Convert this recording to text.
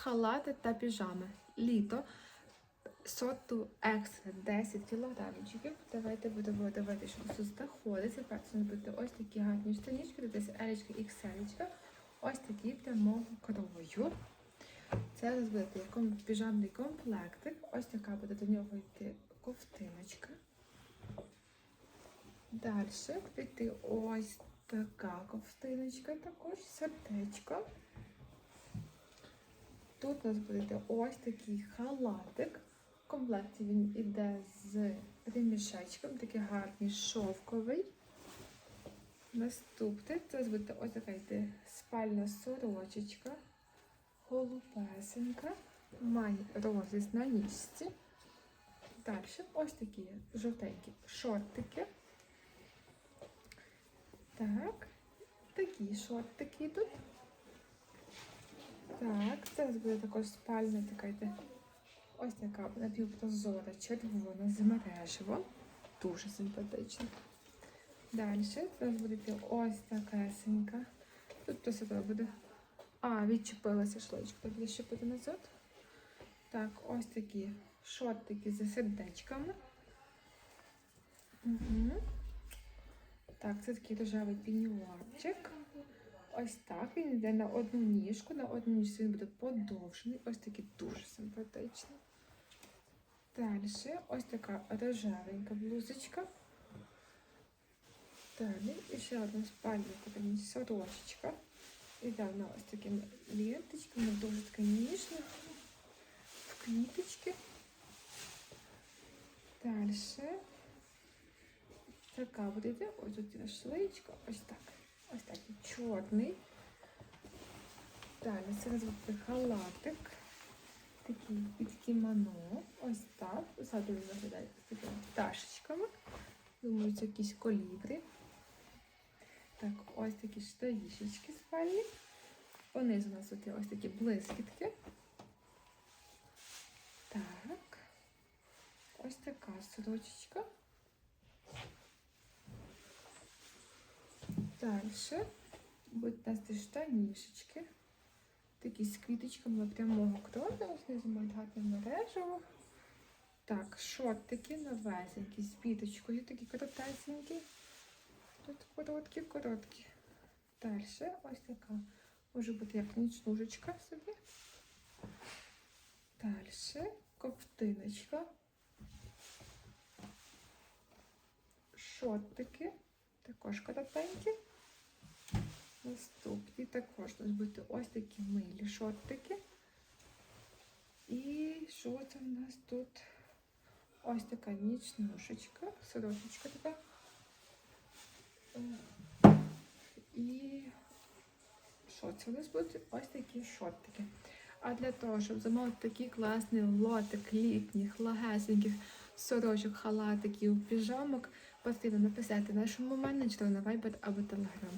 халати та піжами. Літо сорту екстра 10 кілограмчиків. Давайте будемо дивитися, що тут знаходиться. Перше буде ось такі гарні штанічки, десь елечка і кселечка. Ось такі прямо крою. Це у буде піжамний комплектик. Ось така буде до нього йти ковтиночка. Далі піти ось така ковтиночка, також сердечко. Тут у нас буде ось такий халатик. В комплекті він іде з ремішечком, такий гарний шовковий. Наступний це буде ось така йде спальна сорочечка, голубесенька, має розріз на ніжці. Далі ось такі жовтенькі шортики. Так, такі шортики йдуть. Так, це буде також спальня така йде. Ось така напівпрозора, червона з мереживом. Дуже симпатична. Далі це буде ось такесенька. Тут то себе буде. А, відчепилася шличка. Так буде щепити назад. Так, ось такі шортики зі сердечками. Угу. Так, це такий рожевий пінюарчик. Ось так. Він йде на одну ніжку. На одну ніжку він буде подовжений. Ось такий дуже симпатичний. Далі ось така рожевенька блузочка. Далі і ще одна спальня, така сорочечка. Іде вона ось такими ленточками, дуже така ніжна. В квіточки. Далі. Така буде. Ось тут шличка. Ось так. Ось такий чорний. Далі це буде халатик. Такий під кімоно. Ось так. Ззаду він виглядає з такими пташечками. Думаю, це якісь колібри. Так, ось такі штанішечки спальні. Понизу у нас тут є ось такі блискітки. Так. Ось така сорочечка. Далі будуть у нас ті штанішечки. Такі з квіточками прямого крою. Не мають гарне мережево. Так, шортики новесенькі з біточкою, такі коротесенькі. Тут короткі, короткі. Далі ось така. Може бути як нічнушечка собі. Далі ковтиночка. Шортики. Також коротенькі. Наступні також у нас будуть ось такі милі шортики. І що це в нас тут? Ось така нічнушечка, сорочечка така. І що це у нас будуть? Ось такі шортики. А для того, щоб замовити такий класний лотик літніх, лагесеньких сорочок, халатиків, піжамок, потрібно написати нашому менеджеру на Viber або Telegram.